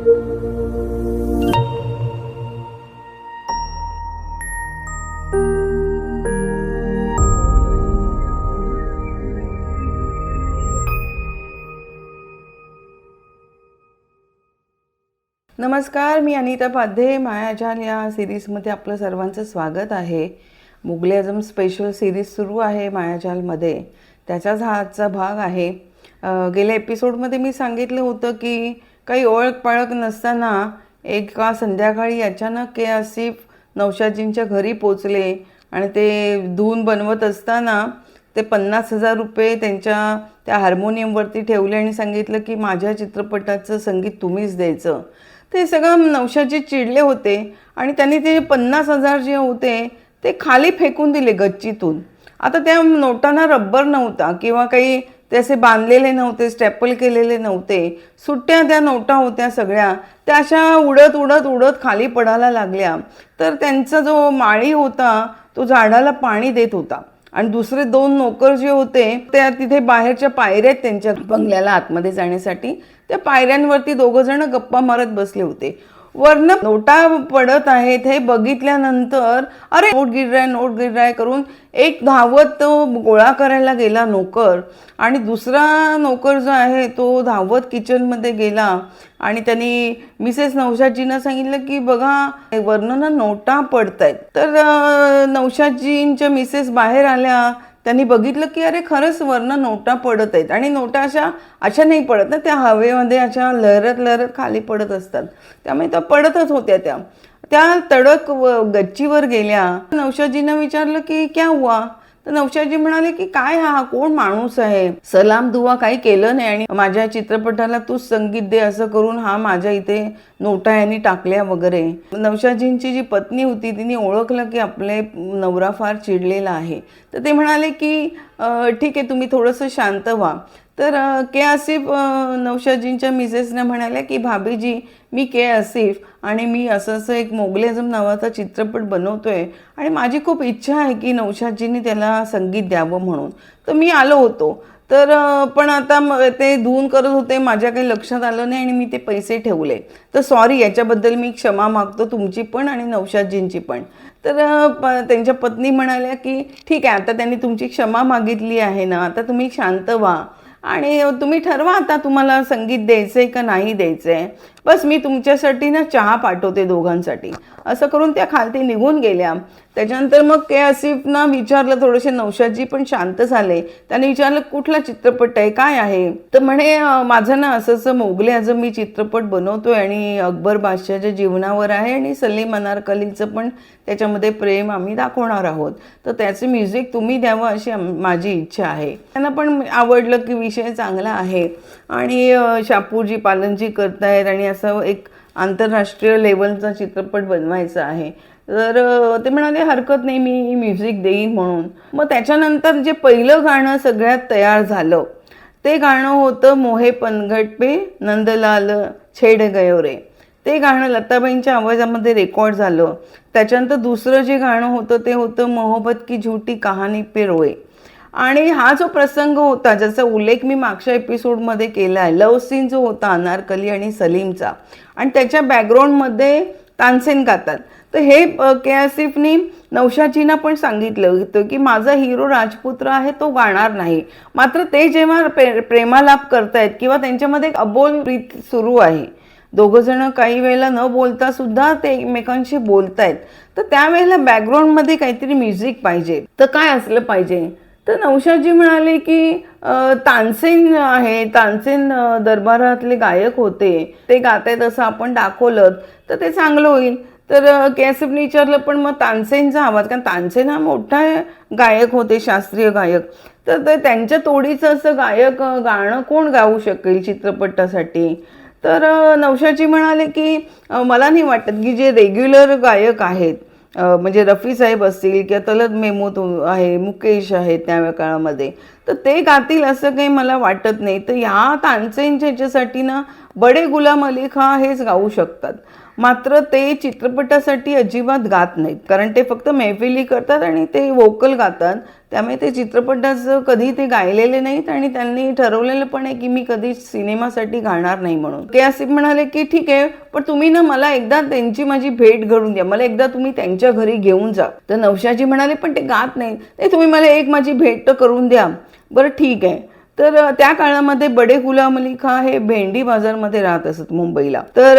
नमस्कार मी अनिता पाध्ये. मायाजाल या सिरीजमध्ये आपलं सर्वांचं स्वागत आहे. मुघले आजम स्पेशल सिरीज सुरू आहे मायाजालमध्ये त्याचाच हा आजचा भाग आहे. गेल्या एपिसोडमध्ये मी सांगितलं होतं की काही ओळख पाळख नसताना एका संध्याकाळी अचानक के आसिफ नौशादजींच्या घरी पोचले आणि ते धून बनवत असताना ते पन्नास हजार रुपये त्यांच्या त्या हार्मोनियमवरती ठेवले आणि सांगितलं की माझ्या चित्रपटाचं संगीत तुम्हीच द्यायचं. ते सगळं नवशादजी चिडले होते आणि त्यांनी ते पन्नास हजार जे होते ते खाली फेकून दिले गच्चीतून. आता त्या नोटांना रब्बर नव्हता किंवा काही ते असे बांधलेले नव्हते स्टॅपल केलेले नव्हते. सुट्ट्या त्या नोटा होत्या सगळ्या. त्या अशा उडत उडत उडत खाली पडायला लागल्या. तर त्यांचा जो माळी होता तो झाडाला पाणी देत होता. आणि दुसरे दोन नोकर जे होते त्या तिथे बाहेरच्या पायऱ्या आहेत त्यांच्या बंगल्याला आतमध्ये जाण्यासाठी. त्या पायऱ्यांवरती दोघं जण गप्पा मारत बसले होते. वरनं नोटा पडत आहेत हे बघितल्यानंतर अरे नोट गिरराय नोट गिरराय करून एक धावत तो गोळा करायला गेला नोकर. आणि दुसरा नोकर जो आहे तो धावत किचनमध्ये गेला. आणि त्यांनी मिसेस नौशादजींना सांगितलं की बघा वरनं ना नोटा पडत आहेत तर नवशाजींच्या मिसेस बाहेर आल्या. त्यांनी बघितलं की अरे खरंच वरनं नोटा पडत आहेत. आणि नोटा अशा अशा नाही पडत ना त्या हवेमध्ये अशा लहरत लहरत खाली पडत असतात. त्यामुळे त्या पडतच होत्या त्या. त्या तडक व- गच्चीवर गेल्या. नौशादजीनं विचारलं की क्या हुआ? तर नवशाजी म्हणाले की काय हा कोण माणूस आहे? सलाम दुवा काही केलं नाही आणि माझ्या चित्रपटाला तूच संगीत दे असं करून हा माझ्या इथे नोटा यांनी टाकल्या वगैरे. नवशाजींची जी पत्नी होती तिने ओळखलं की आपले नवरा फार चिडलेला आहे. तर ते म्हणाले की ठीक आहे तुम्ही थोडंसं शांत व्हा. तर के आसिफ अं, नौशादजींच्या मिसेसने म्हणाल्या की भाभीजी मी के आसिफ आणि मी असं असं एक मोगलेझम नावाचा चित्रपट बनवतोय आणि माझी खूप इच्छा आहे की नौशादजींनी त्याला संगीत द्यावं म्हणून. तर मी आलो होतो. तर पण आता ते धुवून करत होते माझ्या काही लक्षात आलं नाही आणि मी ते पैसे ठेवले. तर सॉरी याच्याबद्दल मी क्षमा मागतो तुमची पण आणि नौशादजींची पण. तर प- त्यांच्या पत्नी म्हणाल्या की ठीक आहे आता त्यांनी तुमची क्षमा मागितली आहे ना आता तुम्ही शांत व्हा. आणि तुम्ही ठरवा आता तुम्हाला संगीत द्यायचंय का नाही द्यायचंय. बस मी तुमच्यासाठी ना चहा पाठवते दोघांसाठी. असं करून त्या खालती निघून गेल्या. त्याच्यानंतर मग के आसिफना विचारलं थोडेसे नौशादजी पण शांत झाले. त्याने विचारलं कुठला चित्रपट आहे? काय आहे? तर म्हणे माझं ना असं असं मोगल्याचं मी चित्रपट बनवतोय आणि अकबर बादशाहच्या जीवनावर आहे आणि सलीम अनारकलीचं पण त्याच्यामध्ये प्रेम आम्ही दाखवणार आहोत. तर त्याचं म्युझिक तुम्ही द्यावं अशी माझी इच्छा आहे. त्यांना पण आवडलं की विषय चांगला आहे. आणि शापूरजी पालनजी करतायत आणि असं एक आंतरराष्ट्रीय लेवलचा चित्रपट बनवायचा आहे. तर ते म्हणाले हरकत नाही मी म्युझिक देईन म्हणून. मग त्याच्यानंतर जे पहिलं गाणं सगळ्यात तयार झालं ते गाणं होतं मोहे पनघट पे नंदलाल छेड गयो रे. ते गाणं लताबाईंच्या आवाजामध्ये रेकॉर्ड झालं. त्याच्यानंतर दुसरं जे गाणं होतं ते होतं मोहब्बत की झूठी कहाणी पे रोए. आणि हा जो प्रसंग होता ज्याचा उल्लेख मी मागच्या एपिसोडमध्ये केला आहे लव सीन जो होता अनारकली आणि सलीमचा आणि त्याच्या बॅकग्राऊंडमध्ये तानसेन गातात. तर हे के आसिफनी नौशादजींना पण सांगितलं होतं की माझा हिरो राजपुत्र आहे तो गाणार नाही. मात्र ते जेव्हा प्रे प्रेमालाप करतायत किंवा त्यांच्यामध्ये एक अबोल प्रीत सुरू आहे. दोघं जण काही वेळेला न बोलता सुद्धा ते एकमेकांशी बोलतायत. तर त्यावेळेला बॅकग्राऊंडमध्ये काहीतरी म्युझिक पाहिजे. तर काय असलं पाहिजे? तर नौशादजी म्हणाले की तानसेन आहे तानसेन दरबारातले गायक होते. ते गातायत असं आपण दाखवलं तर ते चांगलं होईल. तर अ, विचारलं पण मग तानसेनचा आवाज कारण तानसेन हा मोठा गायक होते शास्त्रीय गायक. तर ते त्यांच्या तोडीचं असं गायक गाणं कोण गाऊ शकेल चित्रपटासाठी? तर नवशाची म्हणाले की मला नाही वाटत की जे रेग्युलर गायक आहेत म्हणजे रफी साहेब असतील किंवा तलत मेहमूद आहे मुकेश आहे त्या काळामध्ये. तर ते गातील असं काही मला वाटत नाही. तर ह्या तानसेनच्या ह्याच्यासाठी ना बडे गुलाम अली खां हेच गाऊ शकतात. मात्र ते चित्रपटासाठी अजिबात गात नाहीत. कारण ते फक्त मैफिली करतात आणि ते वोकल गातात. त्यामुळे ते चित्रपटाचं कधी ते गायलेले नाहीत आणि त्यांनी ठरवलेलं पण आहे की मी कधी सिनेमासाठी गाणार नाही म्हणून. ते असे म्हणाले की ठीक आहे पण तुम्ही ना मला एकदा त्यांची माझी भेट घडून द्या. मला एकदा तुम्ही त्यांच्या घरी घेऊन जा. तर नवशाजी म्हणाले पण ते गात नाही ते तुम्ही मला एक माझी भेट तर करून द्या. बरं ठीक आहे. तर त्या काळामध्ये बडे गुलाम अली खा हे भेंडी बाजारमध्ये राहत असत मुंबईला. तर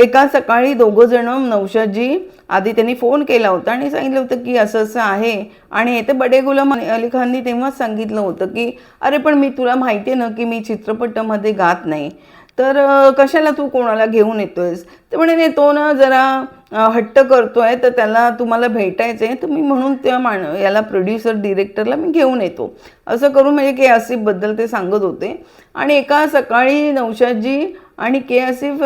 एका सकाळी दोघं जण नवशाजी आधी त्यांनी फोन केला होता आणि सांगितलं होतं की असं असं आहे. आणि तर बडे गुलाम अली खाननी तेव्हाच सांगितलं होतं की अरे पण मी तुला माहिती आहे ना की मी चित्रपटामध्ये गात नाही. तर कशाला तू कोणाला घेऊन येतोयस? ते म्हणे तो ना जरा हट्ट करतोय तर त्याला तुम्हाला भेटायचं आहे तर मी म्हणून त्या माण याला प्रोड्युसर डिरेक्टरला मी घेऊन येतो. असं करून म्हणजे के आसिफबद्दल ते सांगत होते. आणि एका सकाळी नौशादजी आणि के आसिफ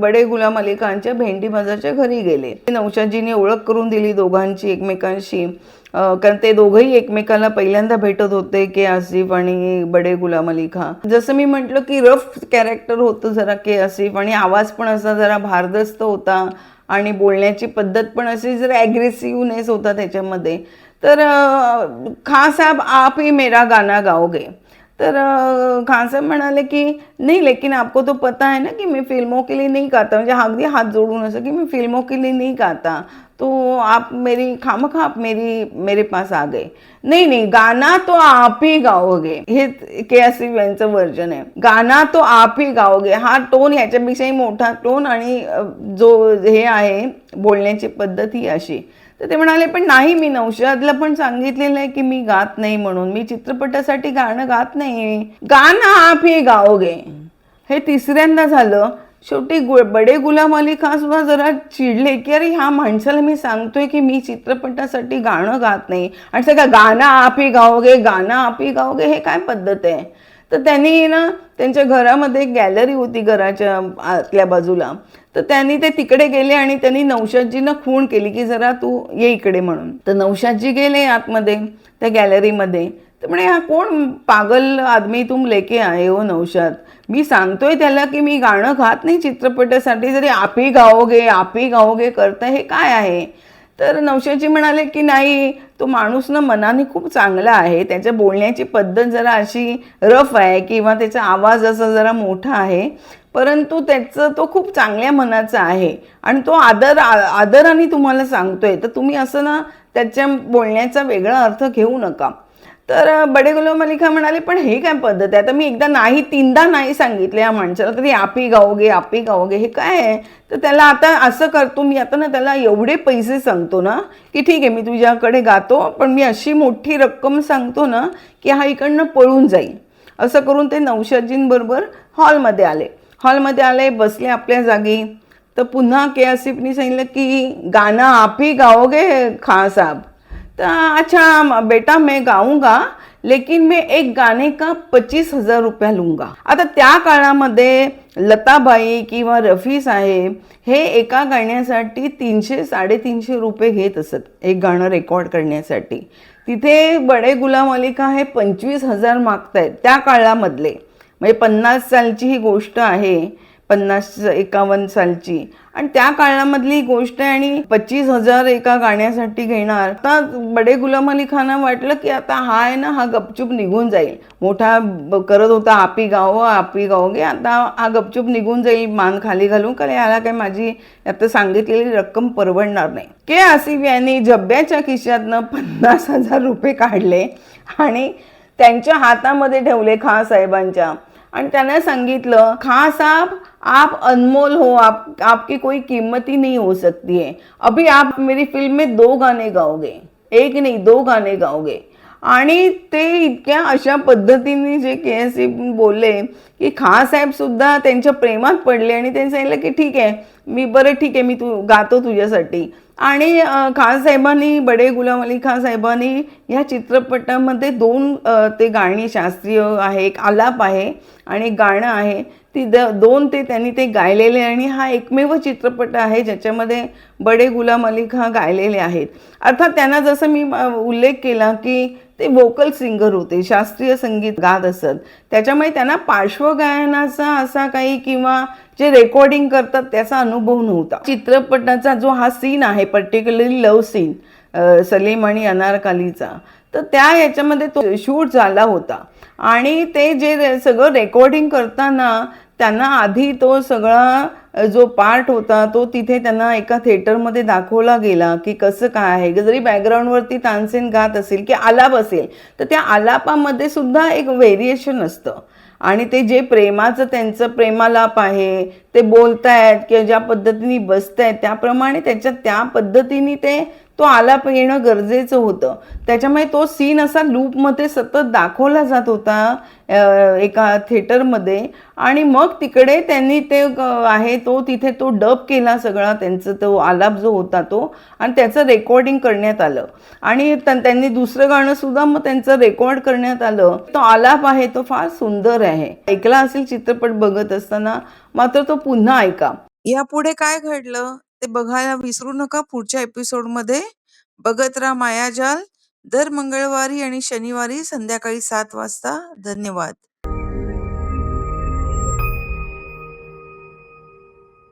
बडे गुलाम अली खानच्या भेंडी बाजारच्या घरी गेले. नौशादजीने ओळख करून दिली दोघांची एकमेकांशी. कारण ते दोघंही एकमेकाला पहिल्यांदा भेटत होते के आसिफ आणि बडे गुलाम अली खान. जसं मी म्हटलं की रफ कॅरेक्टर होतं जरा के आसिफ आणि आवाज पण असा जरा भारदस्त होता आणि बोलण्याची पद्धत पण अशी जरा ॲग्रेसिव्हनेस होता त्याच्यामध्ये. तर खासाब साहब आप ही मेरा गाना गाओगे. तर अ, खान म्हणाले की नहीं लेकिन आपको तो पता है ना की मी फिल्मों के लिए नहीं गाता म्हणजे अगदी हात जोडून असं की मी फिल्मों के लिए नहीं गाता। तो आप मेरी खामखा आप मेरी मेरे पास आ गए। नहीं नहीं गाना तो आप ही गाओगे। हे के आसिफ यांचं वर्जन आहे गाना तो आप ही गाओगे। हा टोन ह्याच्यापेक्षाही मोठा टोन आणि जो हे आहे बोलण्याची पद्धत ही अशी. तर ते म्हणाले पण नाही मी नौशादला पण सांगितलेलं आहे की मी गात नाही म्हणून. मी चित्रपटासाठी गाणं गात नाही गाणं आप ही गाओगे. हे तिसऱ्यांदा झालं. शेवटी गु बडे गुलाम अली खान सुद्धा जरा चिडले की अरे ह्या माणसाला मी सांगतोय की मी चित्रपटासाठी गाणं गात नाही. आणि सगळं गाणं आप ही गाओगे गाणं आप ही गाओगे हे काय पद्धत आहे? तर त्यांनी ना त्यांच्या घरामध्ये एक गॅलरी होती घराच्या आतल्या बाजूला. तर त्यांनी ते तिकडे गेले आणि त्यांनी नौशादजीनं खूण केली की जरा तू ये इकडे म्हणून. तर नौशादजी गेले आतमध्ये त्या गॅलरीमध्ये. तर म्हणे हा कोण पागल आदमी तुम लेके आहे हो नौशाद? मी सांगतोय त्याला की मी गाणं गात नाही चित्रपटासाठी जरी आपी गाओगे आपी गाओगे करतं हे काय आहे? तर नवशेजी म्हणाले की नाही तो माणूस ना मनाने खूप चांगला आहे. त्याच्या बोलण्याची पद्धत जरा अशी रफ आहे किंवा त्याचा आवाज असा जरा मोठा आहे. परंतु त्याचं तो खूप चांगल्या मनाचा आहे. आणि तो आदर आदराने तुम्हाला सांगतोय. तर तुम्ही असं ना त्याच्या बोलण्याचा वेगळा अर्थ घेऊ नका. तर बडे गुलाम मलिका म्हणाले पण हे काय पद्धत आहे? आता मी एकदा नाही तीनदा नाही सांगितलं या माणसाला. तरी आपी गाओगे आपी गाओगे हे काय आहे? तर त्याला आता असं करतो मी आता ना त्याला एवढे पैसे सांगतो ना की ठीक आहे मी तुझ्याकडे गातो पण मी अशी मोठी रक्कम सांगतो ना की हा इकडनं पळून जाईल. असं करून ते नौशादजींबरोबर हॉलमध्ये आले. हॉलमध्ये आले बसले आपल्या जागी. तर पुन्हा के आसिफनी सांगितलं की गाणं आपही गावगे खां साहब अच्छा बेटा मैं गाऊंगा लेकिन मैं एक गाणे का पच्चीस हजार रुपया लुंगा। आता त्या काळामध्ये लताबाई किंवा रफी साहेब हे एका गाण्यासाठी तीनशे साडेतीनशे रुपये घेत असत एक गाणं रेकॉर्ड करण्यासाठी. तिथे बडे गुलाम अली खान हे पंचवीस हजार मागतायत त्या काळामधले. म्हणजे पन्नास सालची ही गोष्ट आहे. पन्नास एकावन्न सालची. आणि त्या काळामधली गोष्ट आहे आणि पच्चीस हजार एका गाण्यासाठी घेणार. आता बडे गुलाम अली खाना वाटलं की आता हा आहे ना हा गपचूप निघून जाईल. मोठा करत होता आपी गाव आपी गाव गे आता हा गपचूप निघून जाईल मान खाली घालून. कारण याला काय माझी आता सांगितलेली रक्कम परवडणार नाही. के आसिफ यांनी जब्ब्याच्या खिशातनं पन्नास हजार रुपये काढले आणि त्यांच्या हातामध्ये ठेवले खा साहेबांच्या आणि त्यांना सांगितलं खा साहेब आप अनमोल हो आप आपकी कोई कीमत ही नहीं हो सकती है। अभी आप मेरी फिल्म में दो गाने गाओगे। एक नहीं दो गाने गाओगे। आणि ते इतक्या अशा पद्धतीने जे के एस सी बोलले की खां साहेब सुद्धा त्यांच्या प्रेमात पडले आणि त्यांनी सांगितलं की ठीक आहे मी बरं ठीक आहे मी तू गातो तुझ्यासाठी. आणि अ, साहेबांनी बडे गुलाम अली खान साहेबांनी या चित्रपटामध्ये दोन ते गाणी शास्त्रीय आहे एक आलाप आहे आणि एक गाणं आहे. ती द दोन ते त्यांनी ते गायलेले आणि हा एकमेव चित्रपट आहे ज्याच्यामध्ये बडे गुलाम अली खा गायलेले आहेत. अर्थात त्यांना जसं मी उल्लेख केला की ते वोकल सिंगर होते शास्त्रीय संगीत गात असत. त्याच्यामुळे त्यांना पार्श्वगायनाचा असा काही किंवा जे रेकॉर्डिंग करतात त्याचा अनुभव नव्हता. चित्रपटाचा जो हा सीन आहे पर्टिक्युलरली लव सीन सलीम आणि अनारकालीचा तर त्या याच्यामध्ये तो शूट झाला होता. आणि ते जे सगळं रेकॉर्डिंग करताना त्यांना आधी तो सगळा जो पार्ट होता तो तिथे त्यांना एका थिएटरमध्ये दाखवला गेला की कसं काय आहे. जरी बॅकग्राऊंडवरती तानसेन गात असेल की आलाप असेल तर त्या आलापामध्ये सुद्धा एक व्हेरिएशन असतं. आणि ते जे प्रेमाचं त्यांचं प्रेमालाप आहे ते बोलतायत किंवा ज्या पद्धतीने बसतायत त्याप्रमाणे त्याच्या त्या पद्धतीने ते तो आलाप येणं गरजेचं होतं. त्याच्यामुळे तो सीन असा लूपमध्ये सतत दाखवला जात होता एका थिएटरमध्ये आणि मग तिकडे त्यांनी ते आहे तो तिथे तो डब केला सगळा त्यांचा तो आलाप जो होता तो आणि त्याचं रेकॉर्डिंग करण्यात आलं. आणि त्यांनी दुसरं गाणं सुद्धा मग त्यांचं रेकॉर्ड करण्यात आलं. तो आलाप आहे तो फार सुंदर आहे. ऐकला असेल चित्रपट बघत असताना मात्र तो पुन्हा ऐका. यापुढे काय घडलं? ते बघायला विसरू नका पुढच्या एपिसोडमध्ये. बघत राहा मायाजाल. दर मंगळवारी आणि शनिवारी संध्याकाळी सात वाजता. धन्यवाद.